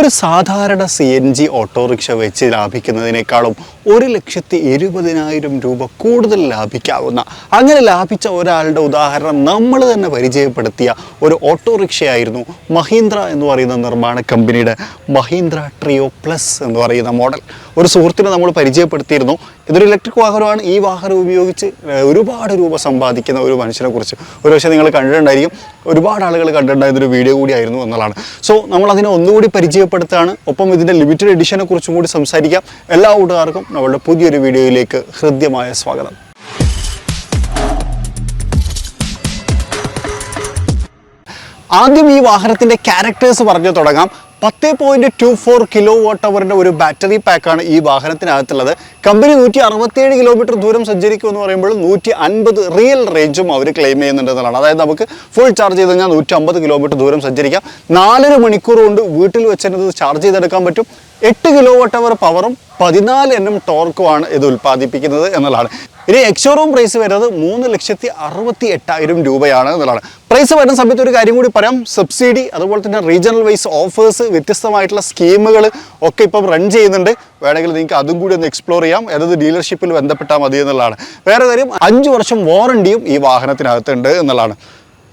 ഒരു സാധാരണ C N G autorickshaw വെച്ച് ലാഭിക്കുന്നതിനേക്കാളും ഒരു ലക്ഷത്തി എഴുപതിനായിരം രൂപ കൂടുതൽ ലാഭിക്കാവുന്ന അങ്ങനെ ലാഭിച്ച ഒരാളുടെ ഉദാഹരണം നമ്മൾ തന്നെ പരിചയപ്പെടുത്തിയ ഒരു ഓട്ടോറിക്ഷയായിരുന്നു മഹീന്ദ്ര എന്ന് പറയുന്ന നിർമ്മാണ കമ്പനിയുടെ മഹീന്ദ്ര ട്രിയോ പ്ലസ് എന്ന് പറയുന്ന മോഡൽ. ഒരു സുഹൃത്തിനെ നമ്മൾ പരിചയപ്പെടുത്തിയിരുന്നു. ഇതൊരു ഇലക്ട്രിക് വാഹനമാണ്. ഈ വാഹനം ഉപയോഗിച്ച് ഒരുപാട് രൂപ സമ്പാദിക്കുന്ന ഒരു മനുഷ്യനെ കുറിച്ച്. ഒരു പക്ഷേ നിങ്ങൾ കണ്ടിട്ടുണ്ടായിരിക്കും ഒരുപാട് ആളുകൾ കണ്ടിട്ടുണ്ടായിരുന്ന ഒരു വീഡിയോ കൂടിയായിരുന്നു എന്നുള്ളതാണ്. സോ നമ്മൾ അതിനെ ഒന്നുകൂടി പരിചയപ്പെടുത്താണ്. ഒപ്പം ഇതിന്റെ ലിമിറ്റഡ് എഡിഷനെ കുറിച്ചും കൂടി സംസാരിക്കാം. എല്ലാ കൂട്ടുകാർക്കും നമ്മളുടെ പുതിയൊരു വീഡിയോയിലേക്ക് ഹൃദ്യമായ സ്വാഗതം. ആദ്യം ഈ വാഹനത്തിന്റെ ക്യാരക്ടേഴ്സ് പറഞ്ഞു തുടങ്ങാം. പത്ത് point two four kilo watt അവറിന്റെ ഒരു ബാറ്ററി പാക്കാണ് ഈ വാഹനത്തിനകത്തുള്ളത്. കമ്പനി നൂറ്റി അറുപത്തിയേഴ് കിലോമീറ്റർ ദൂരം സഞ്ചരിക്കുമെന്ന് പറയുമ്പോൾ നൂറ്റി അൻപത് റിയൽ റേഞ്ചും അവർ ക്ലെയിം ചെയ്യുന്നുണ്ട് എന്നുള്ളതാണ്. അതായത് നമുക്ക് ഫുൾ ചാർജ് ചെയ്ത് കഴിഞ്ഞാൽ നൂറ്റി അമ്പത് കിലോമീറ്റർ ദൂരം സഞ്ചരിക്കാം. നാലര മണിക്കൂർ കൊണ്ട് വീട്ടിൽ വെച്ചിട്ട് ചാർജ് ചെയ്തെടുക്കാൻ പറ്റും. എട്ട് കിലോ വാട്ട് അവർ പവറും പതിനാല് എണ്ണം ടോർക്കുമാണ് ഇത് ഉൽപ്പാദിപ്പിക്കുന്നത് എന്നുള്ളതാണ്. ഇനി എക്സോറൂം പ്രൈസ് വരുന്നത് മൂന്ന് ലക്ഷത്തി അറുപത്തി എട്ടായിരം രൂപയാണ് എന്നുള്ളതാണ്. പ്രൈസ് വരുന്ന സമയത്ത് ഒരു കാര്യം കൂടി പറയാം. സബ്സിഡി അതുപോലെ തന്നെ റീജിയണൽ വൈസ് ഓഫേഴ്സ് വ്യത്യസ്തമായിട്ടുള്ള സ്കീമുകൾ ഒക്കെ ഇപ്പം റൺ ചെയ്യുന്നുണ്ട്. വേണമെങ്കിൽ നിങ്ങൾക്ക് അതും കൂടി ഒന്ന് എക്സ്പ്ലോർ ചെയ്യാം. അതായത് ഡീലർഷിപ്പിൽ ബന്ധപ്പെട്ടാൽ മതി എന്നുള്ളതാണ്. വേറെ കാര്യം അഞ്ച് വർഷം വാറണ്ടിയും ഈ വാഹനത്തിനകത്തുണ്ട് എന്നുള്ളതാണ്.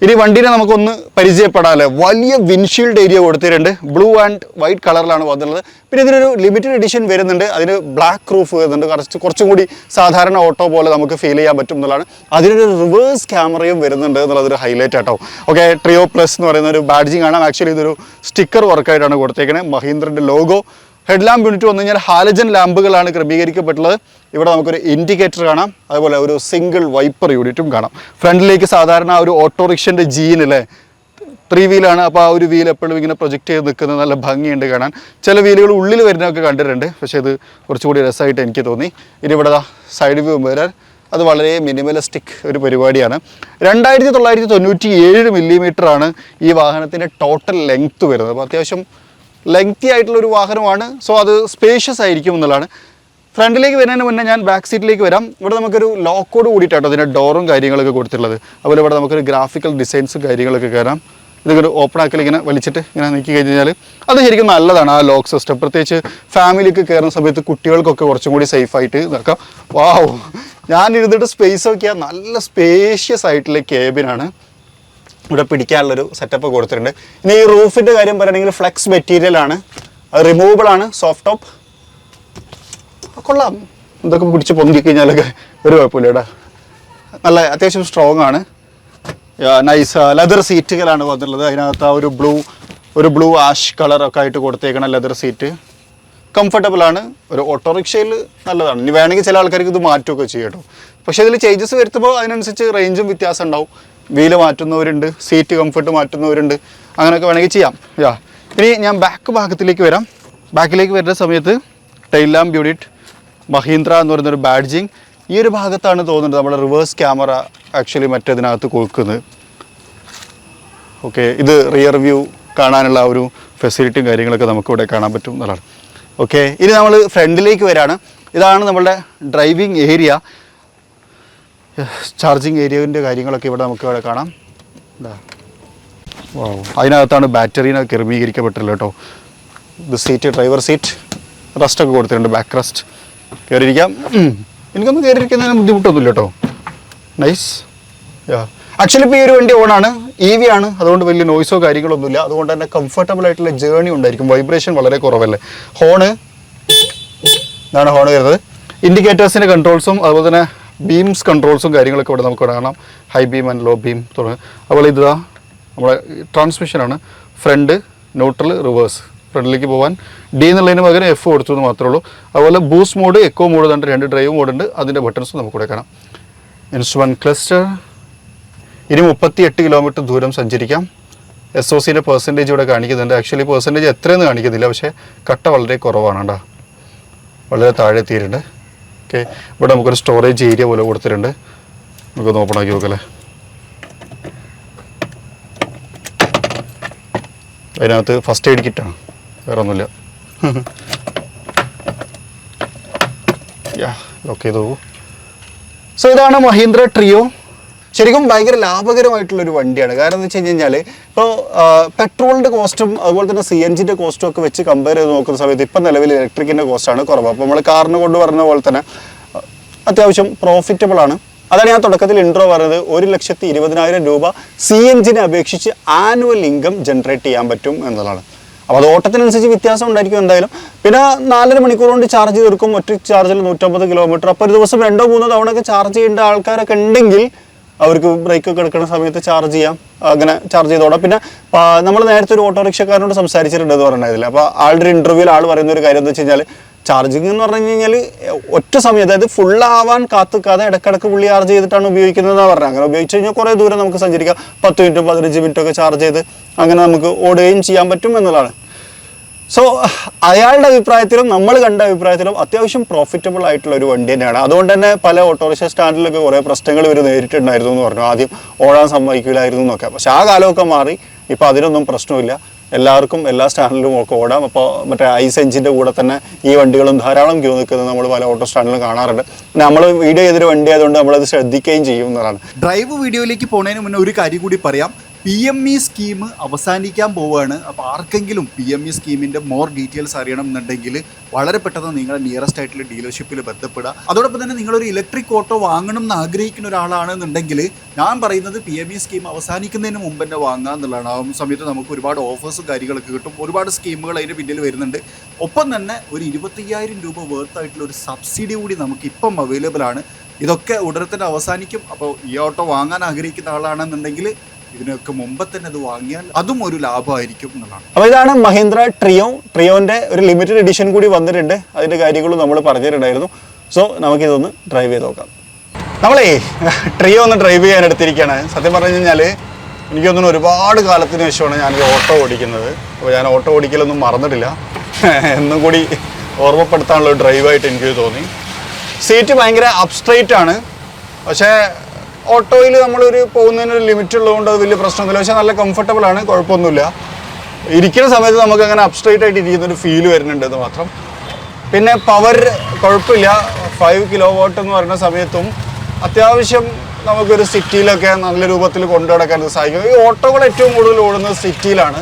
ഇനി വണ്ടിനെ നമുക്കൊന്ന് പരിചയപ്പെടാമല്ലേ വലിയ വിൻഷീൽഡ് ഏരിയ കൊടുത്തിട്ടുണ്ട്. ബ്ലൂ ആൻഡ് വൈറ്റ് കളറിലാണ് വന്നിട്ടുള്ളത്. പിന്നെ ഇതിനൊരു ലിമിറ്റഡ് എഡിഷൻ വരുന്നുണ്ട്. അതിന് ബ്ലാക്ക് റൂഫ് വരുന്നുണ്ട്. കുറച്ച് കുറച്ചും കൂടി സാധാരണ ഓട്ടോ പോലെ നമുക്ക് ഫീൽ ചെയ്യാൻ പറ്റും എന്നുള്ളതാണ്. അതിനൊരു റിവേഴ്സ് ക്യാമറയും വരുന്നുണ്ട് എന്നുള്ളതൊരു ഹൈലൈറ്റ് ആട്ടോ. ഓക്കെ ട്രിയോ പ്ലസ് എന്ന് പറയുന്ന ഒരു ബാഡ്ജിങ് ആണ്. ആക്ച്വലി ഇതൊരു സ്റ്റിക്കർ വർക്കായിട്ടാണ് കൊടുത്തേക്കുന്നത് മഹീന്ദ്രന്റെ ലോഗോ ഹെഡ് ലാമ്പ് യൂണിറ്റ് വന്നു കഴിഞ്ഞാൽ ഹാലജൻ ലാമ്പുകളാണ് ക്രമീകരിക്കപ്പെട്ടുള്ളത്. ഇവിടെ നമുക്കൊരു ഇൻഡിക്കേറ്റർ കാണാം. അതുപോലെ ഒരു സിംഗിൾ വൈപ്പർ യൂണിറ്റും കാണാം. ഫ്രണ്ടിലേക്ക് സാധാരണ ഒരു ഓട്ടോറിക്ഷന്റെ ജീൻ അല്ലേ ത്രീ വീലാണ് അപ്പോൾ ആ ഒരു വീൽ എപ്പോഴും ഇങ്ങനെ പ്രൊജക്റ്റ് ചെയ്ത് നിൽക്കുന്നത് നല്ല ഭംഗിയുണ്ട് കാണാൻ. ചില വീലുകൾ ഉള്ളിൽ വരുന്നതൊക്കെ കണ്ടിട്ടുണ്ട്. പക്ഷേ ഇത് കുറച്ചുകൂടി രസമായിട്ട് എനിക്ക് തോന്നി. ഇനി ഇവിടെ സൈഡ് വ്യൂ വരാൻ അത് വളരെ മിനിമലിസ്റ്റിക് ഒരു പരിപാടിയാണ്. രണ്ടായിരത്തി തൊള്ളായിരത്തി തൊണ്ണൂറ്റി ഏഴ് മില്ലിമീറ്ററാണ് ഈ വാഹനത്തിന്റെ ടോട്ടൽ ലെങ്ത്ത് വരുന്നത്. അപ്പോൾ അത്യാവശ്യം ലെങ്തി ആയിട്ടുള്ള ഒരു വാഹനമാണ്. സോ അത് സ്പേഷ്യസ് ആയിരിക്കും എന്നുള്ളതാണ്. ഫ്രണ്ടിലേക്ക് വരുന്നതിന് മുന്നേ ഞാൻ ബാക്ക് സീറ്റിലേക്ക് വരാം. ഇവിടെ നമുക്കൊരു ലോക്കോട് കൂടിയിട്ടാട്ടോ അതിന്റെ ഡോറും കാര്യങ്ങളൊക്കെ കൊടുത്തിട്ടുള്ളത്. അതുപോലെ ഇവിടെ നമുക്കൊരു ഗ്രാഫിക്കൽ ഡിസൈൻസും കാര്യങ്ങളൊക്കെ കയറാം. ഇതൊക്കെ ഓപ്പൺ ആക്കൽ ഇങ്ങനെ വലിച്ചിട്ട് ഇങ്ങനെ നീക്കി കഴിഞ്ഞാൽ അത് ശരിക്കും നല്ലതാണ് ആ ലോക്ക് സിസ്റ്റം പ്രത്യേകിച്ച് ഫാമിലിക്ക് കയറുന്ന സമയത്ത് കുട്ടികൾക്കൊക്കെ കുറച്ചും കൂടി സേഫായിട്ട് നിൽക്കാം വാവ് ഞാൻ ഇരുന്നിട്ട് സ്പേസ് നോക്കിയാൽ നല്ല സ്പേഷ്യസ് ആയിട്ടുള്ള കേബിനാണ് ഇവിടെ പിടിക്കാനുള്ളൊരു സെറ്റപ്പ് കൊടുത്തിട്ടുണ്ട്. ഇനി ഈ റൂഫിന്റെ കാര്യം പറയുകയാണെങ്കിൽ ഫ്ലെക്സ് മെറ്റീരിയൽ ആണ്. അത് റിമൂവബിൾ ആണ് സോഫ്റ്റ് ടോപ്പ് കൊള്ളാം. ഇതൊക്കെ പിടിച്ച് പൊന്തി കഴിഞ്ഞാലൊക്കെ ഒരു കുഴപ്പമില്ല കേട്ടോ. നല്ല അത്യാവശ്യം സ്ട്രോങ് ആണ്. നൈസ് ലെതർ സീറ്റുകളാണ് വന്നിട്ടുള്ളത്. അതിനകത്ത് ആ ഒരു ബ്ലൂ ഒരു ബ്ലൂ ആഷ് കളറൊക്കെ ആയിട്ട് കൊടുത്തേക്കണ ലെതർ സീറ്റ് കംഫർട്ടബിൾ ആണ്. ഒരു ഓട്ടോറിക്ഷയിൽ നല്ലതാണ്. ഇനി വേണമെങ്കിൽ ചില ആൾക്കാർക്ക് ഇത് മാറ്റുകയൊക്കെ ചെയ്യും കേട്ടോ. പക്ഷേ ഇതിൽ ചേഞ്ചസ് വരുത്തുമ്പോൾ അതിനനുസരിച്ച് റേഞ്ചും വ്യത്യാസം ഉണ്ടാവും. വീൽ മാറ്റുന്നവരുണ്ട് സീറ്റ് കംഫർട്ട് മാറ്റുന്നവരുണ്ട്. അങ്ങനെയൊക്കെ വേണമെങ്കിൽ ചെയ്യാം. യാ ഇനി ഞാൻ ബാക്ക് ഭാഗത്തിലേക്ക് വരാം. ബാക്കിലേക്ക് വരുന്ന സമയത്ത് ടൈലാം ബ്യൂണിറ്റ് യൂണിറ്റ് മഹീന്ദ്ര എന്ന് പറയുന്നൊരു ബാഡ്ജിങ് ഈ ഒരു ഭാഗത്താണ് തോന്നുന്നത് നമ്മുടെ റിവേഴ്സ് ക്യാമറ ആക്ച്വലി മറ്റേതിനകത്ത് കൊടുക്കുന്നത്. ഓക്കെ ഇത് റിയർ വ്യൂ കാണാനുള്ള ഒരു ഫെസിലിറ്റിയും കാര്യങ്ങളൊക്കെ നമുക്കിവിടെ കാണാൻ പറ്റും എന്നുള്ളതാണ്. ഓക്കെ ഇനി നമ്മൾ ഫ്രണ്ടിലേക്ക് വരാണ്. ഇതാണ് നമ്മളുടെ ഡ്രൈവിംഗ് ഏരിയ ചാർജിങ് ഏരിയന്റെ കാര്യങ്ങളൊക്കെ ഇവിടെ നമുക്ക് ഇവിടെ കാണാം. എന്താ. അതിനകത്താണ് ബാറ്ററിനെ ക്രമീകരിക്കപ്പെട്ടിട്ടുള്ളത് കേട്ടോ. ഇത് സീറ്റ് ഡ്രൈവർ സീറ്റ് റസ്റ്റൊക്കെ കൊടുത്തിട്ടുണ്ട് ബാക്ക് റസ്റ്റ് കയറിയിരിക്കാം എനിക്കൊന്നും കയറിയിരിക്കുന്നതിന് ബുദ്ധിമുട്ടൊന്നുമില്ല കേട്ടോ. നൈസ് യാ ആക്ച്വലി ഇപ്പോൾ ഈ ഒരു വണ്ടി ഓണാണ്. ഇ വി ആണ്. അതുകൊണ്ട് വലിയ നോയ്സോ കാര്യങ്ങളൊന്നുമില്ല. അതുകൊണ്ട് തന്നെ കംഫർട്ടബിൾ ആയിട്ടുള്ള ജേർണി ഉണ്ടായിരിക്കും. വൈബ്രേഷൻ വളരെ കുറവല്ലേ. ഹോണ് ഇതാണ് ഹോൺ വരുന്നത്. ഇൻഡിക്കേറ്റേഴ്സിന്റെ കൺട്രോൾസും അതുപോലെ തന്നെ ബീംസ് കൺട്രോൾസും കാര്യങ്ങളൊക്കെ ഇവിടെ നമുക്ക് കാണാം. High beam and low beam തുടങ്ങി. അതുപോലെ ഇതാ നമ്മുടെ ട്രാൻസ്മിഷനാണ് ഫ്രണ്ട് ന്യൂട്രൽ റിവേഴ്സ്. ഫ്രണ്ടിലേക്ക് പോകാൻ ഡി എന്നുള്ളതിന് പകരം എഫ് കൊടുത്തു എന്ന് മാത്രമേ ഉള്ളൂ. അതുപോലെ ബൂസ്റ്റ് മോഡ് എക്കോ മോഡ് തന്നെ രണ്ട് ഡ്രൈവ് മോഡ് ഉണ്ട്. അതിന്റെ ബട്ടൺസ് നമുക്കിവിടെ കാണാം. ഇൻസ്ട്രുമെന്റ് ക്ലസ്റ്റർ ഇനി മുപ്പത്തി എട്ട് കിലോമീറ്റർ ദൂരം സഞ്ചരിക്കാം. എസ് ഒ സിന്റെ പെർസെന്റേജ് ഇവിടെ കാണിക്കുന്നുണ്ട്. ആക്ച്വലി പെർസെന്റേജ് എത്രയെന്ന് കാണിക്കുന്നില്ല. പക്ഷേ കട്ട വളരെ കുറവാണ് കേട്ടോ. വളരെ താഴെ എത്തിയിട്ടുണ്ട്. ഓക്കെ ഇവിടെ നമുക്കൊരു സ്റ്റോറേജ് ഏരിയ പോലെ കൊടുത്തിട്ടുണ്ട്. നമുക്കൊന്ന് ഓപ്പൺ ആക്കി നോക്കല്ലേ? അതിനകത്ത് ഫസ്റ്റ് എയ്ഡ് കിറ്റാണ് വേറെ ഒന്നുമില്ല. യാ ഓക്കെ ചെയ്തു സോ ഇതാണ് മഹീന്ദ്ര ട്രിയോ. ശരിക്കും ഭയങ്കര ലാഭകരമായിട്ടുള്ള ഒരു വണ്ടിയാണ്. കാരണം എന്ന് വെച്ച് കഴിഞ്ഞാൽ ഇപ്പോൾ പെട്രോളിന്റെ കോസ്റ്റും അതുപോലെ തന്നെ സി എൻ ജിന്റെ കോസ്റ്റും ഒക്കെ വെച്ച് കമ്പയർ ചെയ്ത് നോക്കുന്ന സമയത്ത് ഇപ്പം നിലവിൽ ഇലക്ട്രിക്കിന്റെ കോസ്റ്റാണ് കുറവ്. അപ്പോൾ നമ്മൾ കാറിന് കൊണ്ട് പറഞ്ഞ പോലെ തന്നെ അത്യാവശ്യം പ്രോഫിറ്റബിൾ ആണ്. അതാണ് ഞാൻ തുടക്കത്തിൽ ഇൻട്രോ പറഞ്ഞത്. ഒരു ലക്ഷത്തി ഇരുപതിനായിരം രൂപ സി എൻ ജിനെ അപേക്ഷിച്ച് ആനുവൽ ഇൻകം ജനറേറ്റ് ചെയ്യാൻ പറ്റും എന്നുള്ളതാണ്. അപ്പോൾ അത് ഓട്ടത്തിനനുസരിച്ച് വ്യത്യാസം ഉണ്ടായിരിക്കും എന്തായാലും. പിന്നെ നാലര മണിക്കൂർ കൊണ്ട് ചാർജ് തീർക്കും. ഒറ്റ ചാർജിൽ നൂറ്റമ്പത് കിലോമീറ്റർ അപ്പോൾ ഒരു ദിവസം രണ്ടോ മൂന്നോ തവണ ഒക്കെ ചാർജ് ചെയ്യേണ്ട ആൾക്കാരൊക്കെ ഉണ്ടെങ്കിൽ അവർക്ക് ബ്രേക്ക് ഒക്കെ എടുക്കുന്ന സമയത്ത് ചാർജ് ചെയ്യാം. അങ്ങനെ ചാർജ് ചെയ്തോടാം പിന്നെ നമ്മൾ നേരത്തെ ഒരു ഓട്ടോറിക്ഷക്കാരനോട് സംസാരിച്ചിട്ടുണ്ട് എന്ന് പറഞ്ഞില്ല അപ്പോൾ ആളുടെ ഇന്റർവ്യൂവിൽ ആൾ പറയുന്ന ഒരു കാര്യം എന്ന് വെച്ച് കഴിഞ്ഞാൽ ചാർജിങ് എന്ന് പറഞ്ഞു കഴിഞ്ഞാൽ ഒറ്റ സമയം അതായത് ഫുൾ ആവാൻ കാത്തുക്കാതെ ഇടക്കിടക്ക് പുള്ളി ചാർജ് ചെയ്തിട്ടാണ് ഉപയോഗിക്കുന്നതെന്നാണ് പറഞ്ഞത്. അങ്ങനെ ഉപയോഗിച്ച് കഴിഞ്ഞാൽ കുറേ ദൂരം നമുക്ക് സഞ്ചരിക്കാം. പത്ത് മിനിറ്റും പതിനഞ്ച് മിനിറ്റും ഒക്കെ ചാർജ് ചെയ്ത് അങ്ങനെ നമുക്ക് ഓടുകയും ചെയ്യാൻ പറ്റും എന്നുള്ളതാണ്. സോ അയാളുടെ അഭിപ്രായത്തിലും നമ്മൾ കണ്ട അഭിപ്രായത്തിലും അത്യാവശ്യം പ്രോഫിറ്റബിൾ ആയിട്ടുള്ള ഒരു വണ്ടി തന്നെയാണ്. അതുകൊണ്ട് തന്നെ പല ഓട്ടോറിക്ഷ സ്റ്റാൻഡിലൊക്കെ കുറേ പ്രശ്നങ്ങൾ ഇവർ നേരിട്ടുണ്ടായിരുന്നു എന്ന് പറഞ്ഞു. ആദ്യം ഓടാൻ സമ്മതിക്കില്ലായിരുന്നു എന്നൊക്കെ. പക്ഷേ ആ കാലമൊക്കെ മാറി. ഇപ്പോൾ അതിനൊന്നും പ്രശ്നമില്ല. എല്ലാവർക്കും എല്ലാ സ്റ്റാൻഡിലും ഒക്കെ ഓടാം. അപ്പോൾ മറ്റേ ഐസ് എഞ്ചിന്റെ കൂടെ തന്നെ ഈ വണ്ടികളും ധാരാളം ക്യൂ നിൽക്കുന്നത് നമ്മൾ പല ഓട്ടോ സ്റ്റാൻഡിലും കാണാറുണ്ട്. പിന്നെ നമ്മൾ വീഡിയോ ചെയ്തൊരു വണ്ടി ആയതുകൊണ്ട് നമ്മളത് ശ്രദ്ധിക്കുകയും ചെയ്യും എന്നതാണ്. ഡ്രൈവ് വീഡിയോയിലേക്ക് പോണതിന് മുന്നേ ഒരു കാര്യം കൂടി പറയാം. പി എം ഇ സ്കീം അവസാനിക്കാൻ പോവുകയാണ് അപ്പോൾ ആർക്കെങ്കിലും പി എം ഇ സ്കീമിന്റെ മോർ ഡീറ്റെയിൽസ് അറിയണം എന്നുണ്ടെങ്കിൽ വളരെ പെട്ടെന്ന് നിങ്ങളുടെ നിയറസ്റ്റ് ആയിട്ടുള്ള ഡീലർഷിപ്പിൽ ബന്ധപ്പെടുക. അതോടൊപ്പം തന്നെ നിങ്ങളൊരു ഇലക്ട്രിക് ഓട്ടോ വാങ്ങണം എന്ന് ആഗ്രഹിക്കുന്ന ഒരാളാണെന്നുണ്ടെങ്കിൽ ഞാൻ പറയുന്നത് പി എം ഇ സ്കീം അവസാനിക്കുന്നതിന് മുമ്പ് തന്നെ വാങ്ങുക എന്നുള്ളതാണ്. ആ സമയത്ത് നമുക്ക് ഒരുപാട് ഓഫേഴ്സും കാര്യങ്ങളൊക്കെ കിട്ടും. ഒരുപാട് സ്കീമുകൾ അതിന്റെ പിന്നിൽ വരുന്നുണ്ട്. ഒപ്പം തന്നെ ഒരു ഇരുപത്തയ്യായിരം രൂപ വേർത്ത് ആയിട്ടുള്ള ഒരു സബ്സിഡി കൂടി നമുക്ക് ഇപ്പം അവൈലബിൾ ആണ്. ഇതൊക്കെ ഉടനെ തന്നെ അവസാനിക്കും. അപ്പോൾ ഈ ഓട്ടോ വാങ്ങാൻ ആഗ്രഹിക്കുന്ന ആളാണെന്നുണ്ടെങ്കിൽ ഇതിനൊക്കെ മുമ്പ് തന്നെ അത് വാങ്ങിയാൽ അതും ഒരു ലാഭമായിരിക്കും എന്നുള്ളതാണ്. അപ്പോൾ ഇതാണ് മഹീന്ദ്ര ട്രിയോ. ട്രിയോന്റെ ഒരു ലിമിറ്റഡ് എഡിഷൻ കൂടി വന്നിട്ടുണ്ട്. അതിന്റെ കാര്യങ്ങളും നമ്മൾ പറഞ്ഞിട്ടുണ്ടായിരുന്നു സോ നമുക്കിതൊന്ന് ഡ്രൈവ് ചെയ്ത് നോക്കാം. നമ്മളേ ട്രിയോ ഒന്ന് ഡ്രൈവ് ചെയ്യാൻ എടുത്തിരിക്കുകയാണ് സത്യം പറഞ്ഞു കഴിഞ്ഞാൽ എനിക്ക് ഒരുപാട് കാലത്തിന് ശേഷമാണ് ഞാനൊരു ഓട്ടോ ഓടിക്കുന്നത്. അപ്പോൾ ഞാൻ ഓട്ടോ ഓടിക്കലൊന്നും മറന്നിട്ടില്ല. എന്നും കൂടി ഓർമ്മപ്പെടുത്താനുള്ള ഡ്രൈവായിട്ട് എനിക്ക് തോന്നി. സീറ്റ് ഭയങ്കര അപ്സ്ട്രൈറ്റ് ആണ്. പക്ഷേ ഓട്ടോയിൽ നമ്മളൊരു പോകുന്നതിന് ഒരു ലിമിറ്റ് ഉള്ളതുകൊണ്ട് അത് വലിയ പ്രശ്നമൊന്നുമില്ല. പക്ഷേ നല്ല കംഫർട്ടബിൾ ആണ് കുഴപ്പമൊന്നുമില്ല. ഇരിക്കുന്ന സമയത്ത് നമുക്ക് അങ്ങനെ അപ്സ്ട്രൈറ്റ് ആയിട്ട് ഇരിക്കുന്ന ഒരു ഫീൽ വരുന്നുണ്ട് എന്ന് മാത്രം. പിന്നെ പവർ കുഴപ്പമില്ല. ഫൈവ് കിലോ വാട്ട് എന്ന് പറയുന്ന സമയത്തും അത്യാവശ്യം നമുക്കൊരു സിറ്റിയിലൊക്കെ നല്ല രൂപത്തിൽ കൊണ്ടു നടക്കാൻ സഹായിക്കും ഈ ഓട്ടോകൾ ഏറ്റവും കൂടുതൽ ഓടുന്നത് സിറ്റിയിലാണ്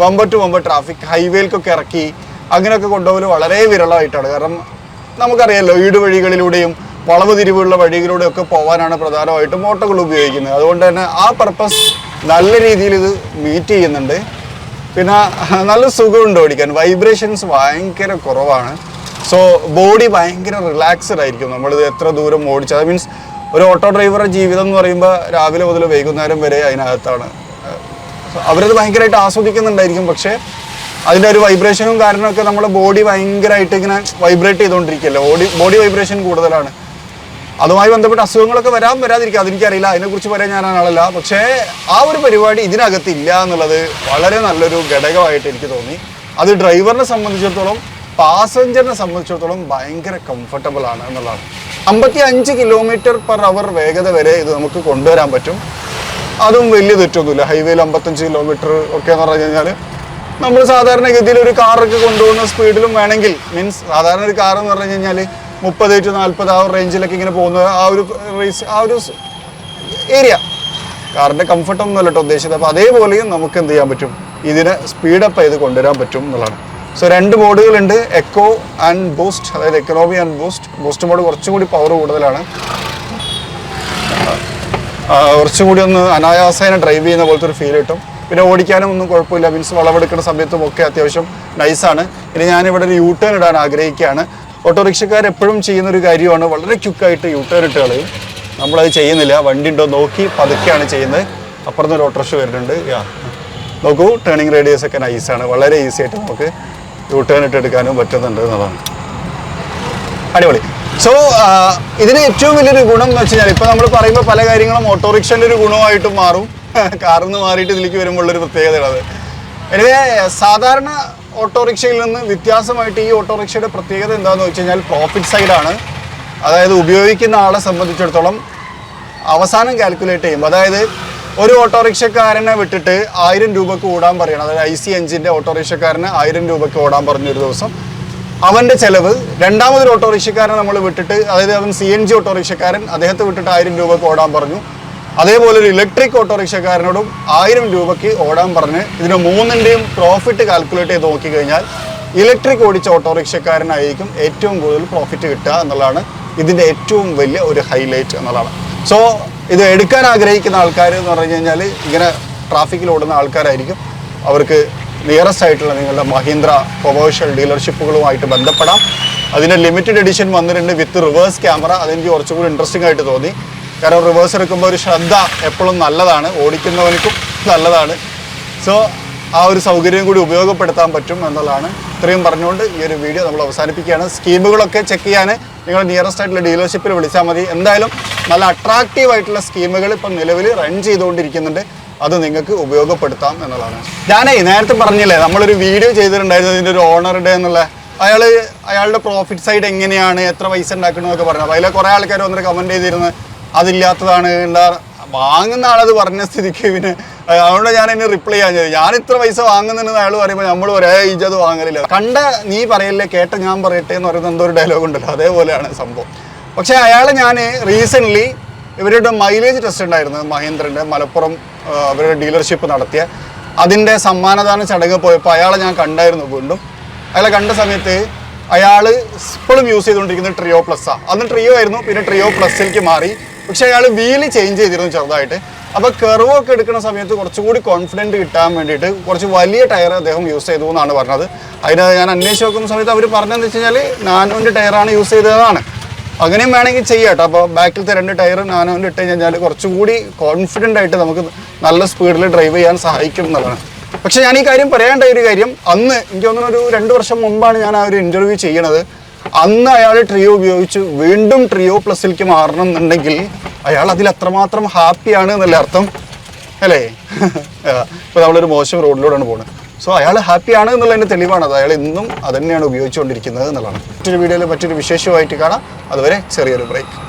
വമ്പ ടു വമ്പ ട്രാഫിക് ഹൈവേയിലേക്കൊക്കെ ഇറക്കി അങ്ങനെയൊക്കെ കൊണ്ടുപോകൽ വളരെ വിരളമായിട്ടാണ്. കാരണം നമുക്കറിയാമല്ലോ വീട് വഴികളിലൂടെയും വളവ് തിരിവുള്ള വഴികളിലൂടെ ഒക്കെ പോകാനാണ് പ്രധാനമായിട്ടും ഓട്ടോകൾ ഉപയോഗിക്കുന്നത്. അതുകൊണ്ട് തന്നെ ആ പർപ്പസ് നല്ല രീതിയിൽ ഇത് മീറ്റ് ചെയ്യുന്നുണ്ട്. പിന്നെ നല്ല സുഖമുണ്ട് ഓടിക്കാൻ. വൈബ്രേഷൻസ് ഭയങ്കര കുറവാണ്. സോ ബോഡി ഭയങ്കര റിലാക്സ്ഡ് ആയിരിക്കും. നമ്മളിത് എത്ര ദൂരം ഓടിച്ചത് മീൻസ് ഒരു ഓട്ടോ ഡ്രൈവറുടെ ജീവിതം എന്ന് പറയുമ്പോൾ രാവിലെ മുതൽ വൈകുന്നേരം വരെ അതിനകത്താണ്. അവരത് ഭയങ്കരമായിട്ട് ആസ്വദിക്കുന്നുണ്ടായിരിക്കും. പക്ഷേ അതിന്റെ ഒരു വൈബ്രേഷനും കാരണമൊക്കെ നമ്മുടെ ബോഡി ഭയങ്കരമായിട്ട് ഇങ്ങനെ വൈബ്രേറ്റ് ചെയ്തുകൊണ്ടിരിക്കുകയല്ലേ? ബോഡി ബോഡി വൈബ്രേഷൻ കൂടുതലാണ്. അതുമായി ബന്ധപ്പെട്ട അസുഖങ്ങളൊക്കെ വരാൻ വരാതിരിക്കുക അതെനിക്കറിയില്ല. അതിനെക്കുറിച്ച് പറയാൻ ഞാൻ ആളല്ല പക്ഷേ ആ ഒരു പരിപാടി ഇതിനകത്ത് ഇല്ല എന്നുള്ളത് വളരെ നല്ലൊരു ഘടകമായിട്ട് എനിക്ക് തോന്നി. അത് ഡ്രൈവറിനെ സംബന്ധിച്ചിടത്തോളം പാസഞ്ചറിനെ സംബന്ധിച്ചിടത്തോളം ഭയങ്കര കംഫർട്ടബിൾ ആണ് എന്നുള്ളതാണ്. അമ്പത്തി അഞ്ച് കിലോമീറ്റർ പെർ അവർ വേഗത വരെ ഇത് നമുക്ക് കൊണ്ടുവരാൻ പറ്റും. അതും വലിയ തെറ്റൊന്നുമില്ല. ഹൈവേയിൽ അമ്പത്തഞ്ച് കിലോമീറ്റർ ഒക്കെ എന്ന് പറഞ്ഞു കഴിഞ്ഞാൽ നമ്മൾ സാധാരണഗതിയിൽ ഒരു കാറൊക്കെ കൊണ്ടുപോകുന്ന സ്പീഡിലും വേണമെങ്കിൽ മീൻസ് സാധാരണ ഒരു കാർ എന്ന് പറഞ്ഞു കഴിഞ്ഞാൽ മുപ്പത് ടു നാൽപ്പത് ആ ഒരു റേഞ്ചിലൊക്കെ ഇങ്ങനെ പോകുന്ന ആ ഒരു റേസ് ആ ഒരു ഏരിയ കാറിന്റെ കംഫർട്ടൊന്നും അല്ല കേട്ടോ ഉദ്ദേശിച്ചത്. അപ്പോൾ അതേപോലെയും നമുക്ക് എന്ത് ചെയ്യാൻ പറ്റും? ഇതിനെ സ്പീഡപ്പ് ചെയ്ത് കൊണ്ടുവരാൻ പറ്റും എന്നുള്ളതാണ്. സോ രണ്ട് മോഡുകളുണ്ട്. എക്കോ ആൻഡ് ബൂസ്റ്റ് അതായത് economy and boost boost mode കുറച്ചും കൂടി പവർ കൂടുതലാണ്. കുറച്ചും കൂടി ഒന്ന് അനായാസേന ഡ്രൈവ് ചെയ്യുന്ന പോലത്തെ ഒരു ഫീൽ കിട്ടും. പിന്നെ ഓടിക്കാനും ഒന്നും കുഴപ്പമില്ല. മീൻസ് വളവെടുക്കുന്ന സമയത്തും ഒക്കെ അത്യാവശ്യം നൈസാണ് ഇനി ഞാനിവിടെ ഒരു യൂ ടേൺ ഇടാൻ ആഗ്രഹിക്കുകയാണ്. ഓട്ടോറിക്ഷക്കാർ എപ്പോഴും ചെയ്യുന്ന ഒരു കാര്യമാണ് വളരെ ക്വിക്കായിട്ട് യൂട്ടേൺ ടേൺ ഇട്ട് കളയും നമ്മളത് ചെയ്യുന്നില്ല. വണ്ടി ഉണ്ടോ നോക്കി പതുക്കെയാണ് ചെയ്യുന്നത്. അപ്പുറത്ത് ഒരു ഓട്ടോറിക്ഷ വരുന്നുണ്ട്. യാ നോക്കൂ ടേണിംഗ് റേഡിയസ് ഒക്കെ നൈസാണ് വളരെ ഈസി ആയിട്ട് നമുക്ക് യൂ ടേൺ ഇട്ട് എടുക്കാനും പറ്റുന്നുണ്ട് എന്നുള്ളതാണ്. അടിപൊളി. സോ ഇതിന് ഏറ്റവും വലിയൊരു ഗുണം എന്ന് വെച്ച് കഴിഞ്ഞാൽ ഇപ്പോൾ നമ്മൾ പറയുമ്പോൾ പല കാര്യങ്ങളും ഓട്ടോറിക്ഷന്റെ ഒരു ഗുണമായിട്ട് മാറും. കാറിൽ നിന്ന് മാറിയിട്ട് ഇതിലേക്ക് വരുമ്പോൾ ഒരു പ്രത്യേകതയാണ് എനിവേ സാധാരണ ഓട്ടോറിക്ഷയിൽ നിന്ന് വ്യത്യാസമായിട്ട് ഈ ഓട്ടോറിക്ഷയുടെ പ്രത്യേകത എന്താണെന്ന് വെച്ച് കഴിഞ്ഞാൽ പ്രോഫിറ്റ് സൈഡാണ് അതായത് ഉപയോഗിക്കുന്ന ആളെ സംബന്ധിച്ചിടത്തോളം അവസാനം കാൽക്കുലേറ്റ് ചെയ്യുമ്പോൾ അതായത് ഒരു ഓട്ടോറിക്ഷക്കാരനെ വിട്ടിട്ട് ആയിരം രൂപക്ക് ഓടാൻ പറയണം. അതായത് ഐ സി എഞ്ചിന്റെ ഓട്ടോറിക്ഷക്കാരന് ആയിരം രൂപക്ക് ഓടാൻ പറഞ്ഞ ഒരു ദിവസം. അവന്റെ ചെലവ് രണ്ടാമതൊരു ഓട്ടോറിക്ഷക്കാരനെ നമ്മൾ വിട്ടിട്ട് അതായത് അവൻ സി എൻ ജി ഓട്ടോറിക്ഷക്കാരൻ അദ്ദേഹത്തെ വിട്ടിട്ട് ആയിരം രൂപക്ക് ഓടാൻ പറഞ്ഞു. അതേപോലെ ഒരു ഇലക്ട്രിക് ഓട്ടോറിക്ഷക്കാരനോടും ആയിരം രൂപയ്ക്ക് ഓടാൻ പറഞ്ഞ് ഇതിന് മൂന്നിന്റെയും പ്രോഫിറ്റ് കാൽക്കുലേറ്റ് ചെയ്ത് നോക്കിക്കഴിഞ്ഞാൽ ഇലക്ട്രിക് ഓടിച്ച ഓട്ടോറിക്ഷക്കാരനായിരിക്കും ഏറ്റവും കൂടുതൽ പ്രോഫിറ്റ് കിട്ടുക എന്നുള്ളതാണ് ഇതിന്റെ ഏറ്റവും വലിയ ഒരു ഹൈലൈറ്റ് എന്നുള്ളതാണ്. സോ ഇത് എടുക്കാൻ ആഗ്രഹിക്കുന്ന ആൾക്കാർ എന്ന് പറഞ്ഞു കഴിഞ്ഞാൽ ഇങ്ങനെ ട്രാഫിക്കിൽ ഓടുന്ന ആൾക്കാരായിരിക്കും. അവർക്ക് നിയറസ്റ്റ് ആയിട്ടുള്ള നിങ്ങളുടെ മഹീന്ദ്ര കൊമേഴ്ഷ്യൽ ഡീലർഷിപ്പുകളുമായിട്ട് ബന്ധപ്പെടാം. അതിന്റെ ലിമിറ്റഡ് എഡിഷൻ വന്നിട്ടുണ്ട് വിത്ത് റിവേഴ്സ് ക്യാമറ അതെനിക്ക് കുറച്ചും കൂടി ഇൻട്രസ്റ്റിംഗ് ആയിട്ട് തോന്നി. കാരണം റിവേഴ്സ് എടുക്കുമ്പോൾ ഒരു ശ്രദ്ധ എപ്പോഴും നല്ലതാണ് ഓടിക്കുന്നവനക്കും നല്ലതാണ്. സോ ആ ഒരു സൗകര്യം കൂടി ഉപയോഗപ്പെടുത്താൻ പറ്റും എന്നുള്ളതാണ് ഇത്രയും പറഞ്ഞുകൊണ്ട് ഈ ഒരു വീഡിയോ നമ്മൾ അവസാനിപ്പിക്കുകയാണ്. സ്കീമുകളൊക്കെ ചെക്ക് ചെയ്യാൻ നിങ്ങൾ നിയറസ്റ്റ് ആയിട്ടുള്ള ഡീലർഷിപ്പിൽ വിളിച്ചാൽ മതി. എന്തായാലും നല്ല അട്രാക്റ്റീവ് ആയിട്ടുള്ള സ്കീമുകൾ ഇപ്പം നിലവിൽ റൺ ചെയ്തുകൊണ്ടിരിക്കുന്നുണ്ട്. അത് നിങ്ങൾക്ക് ഉപയോഗപ്പെടുത്താം എന്നുള്ളതാണ്. ഞാനേ നേരത്തെ പറഞ്ഞില്ലേ നമ്മളൊരു വീഡിയോ ചെയ്തിട്ടുണ്ടായിരുന്നു ഇതിന്റെ ഒരു ഓണറുടെ എന്നുള്ള. അയാൾ അയാളുടെ പ്രോഫിറ്റ് സൈഡ് എങ്ങനെയാണ് എത്ര പൈസ ഉണ്ടാക്കണമെന്നൊക്കെ പറഞ്ഞു. അപ്പോൾ അതിലെ കുറേ ആൾക്കാർ വന്നിട്ട് കമന്റ് ചെയ്തിരുന്നു. അതില്ലാത്തതാണ് എന്താ വാങ്ങുന്ന ആളത് പറഞ്ഞ സ്ഥിതിക്ക് പിന്നെ അതുകൊണ്ട് ഞാൻ എന്നെ റിപ്ലൈ ചെയ്യാൻ ചെയ്തു ഞാൻ ഇത്ര പൈസ വാങ്ങുന്നുണ്ടെന്ന് അയാൾ പറയുമ്പോൾ നമ്മൾ ഒരേ ഇജത് വാങ്ങലില്ല. കണ്ട നീ പറയല്ലേ കേട്ട ഞാൻ പറയട്ടെ എന്ന് പറയുന്ന എന്തോ ഒരു ഡയലോഗ് ഉണ്ടല്ലോ അതേപോലെയാണ് സംഭവം. പക്ഷേ അയാൾ ഞാൻ റീസെന്റ്ലി ഇവരുടെ മൈലേജ് ടെസ്റ്റ് ഉണ്ടായിരുന്നു മഹേന്ദ്രന്റെ മലപ്പുറം അവരുടെ ഡീലർഷിപ്പ് നടത്തിയ. അതിന്റെ സമ്മാനദാന ചടങ്ങ് പോയപ്പോൾ അയാളെ ഞാൻ കണ്ടായിരുന്നു വീണ്ടും. അയാളെ കണ്ട സമയത്ത് അയാൾ ഇപ്പോഴും യൂസ് ചെയ്തുകൊണ്ടിരിക്കുന്നത് ട്രിയോ പ്ലസ്സാണ് അന്ന് ട്രിയോ ആയിരുന്നു പിന്നെ ട്രിയോ പ്ലസ്സിലേക്ക് മാറി. പക്ഷേ അയാൾ വീൽ ചേഞ്ച് ചെയ്തിരുന്നു ചെറുതായിട്ട്. അപ്പോൾ കെർവൊക്കെ എടുക്കുന്ന സമയത്ത് കുറച്ചുകൂടി കോൺഫിഡന്റ് കിട്ടാൻ വേണ്ടിയിട്ട് കുറച്ച് വലിയ ടയർ അദ്ദേഹം യൂസ് ചെയ്തു എന്നാണ് പറഞ്ഞത്. അതിന് ഞാൻ അന്വേഷിച്ച് നോക്കുന്ന സമയത്ത് അവർ പറഞ്ഞതെന്ന് വെച്ച് കഴിഞ്ഞാൽ നാനോന്റെ ടയറാണ് യൂസ് ചെയ്തതാണ് അങ്ങനെയും വേണമെങ്കിൽ ചെയ്യാം കേട്ടോ. അപ്പോൾ ബാക്കിലത്തെ രണ്ട് ടയർ നാനോന്റെ ഇട്ട് കഴിഞ്ഞാൽ കുറച്ചുകൂടി കോൺഫിഡന്റ് ആയിട്ട് നമുക്ക് നല്ല സ്പീഡിൽ ഡ്രൈവ് ചെയ്യാൻ സഹായിക്കും എന്നുള്ളതാണ്. പക്ഷേ ഞാൻ ഈ കാര്യം പറയേണ്ട ഒരു കാര്യം അന്ന് എനിക്ക് തോന്നുന്നു ഒരു രണ്ട് വർഷം മുമ്പാണ് ഞാൻ ആ ഒരു ഇന്റർവ്യൂ ചെയ്യണത്. അന്ന് അയാൾ ട്രിയോ ഉപയോഗിച്ച്. വീണ്ടും ട്രിയോ പ്ലസിലേക്ക് മാറണം എന്നുണ്ടെങ്കിൽ അയാൾ അതിൽ അത്രമാത്രം ഹാപ്പിയാണ് എന്നല്ലേ അർത്ഥം? അല്ലേ? ഇപ്പോൾ നമ്മളൊരു മോശം റോഡിലൂടെയാണ് പോകുന്നത് സോ അയാൾ ഹാപ്പിയാണ് എന്നുള്ളതിന്റെ തെളിവാണ്. അയാൾ ഇന്നും അത് തന്നെയാണ് ഉപയോഗിച്ചുകൊണ്ടിരിക്കുന്നത് എന്നുള്ളതാണ്. മറ്റൊരു വീഡിയോയിൽ മറ്റൊരു വിശേഷമായിട്ട് കാണാം. അതുവരെ ചെറിയൊരു ബ്രേക്ക്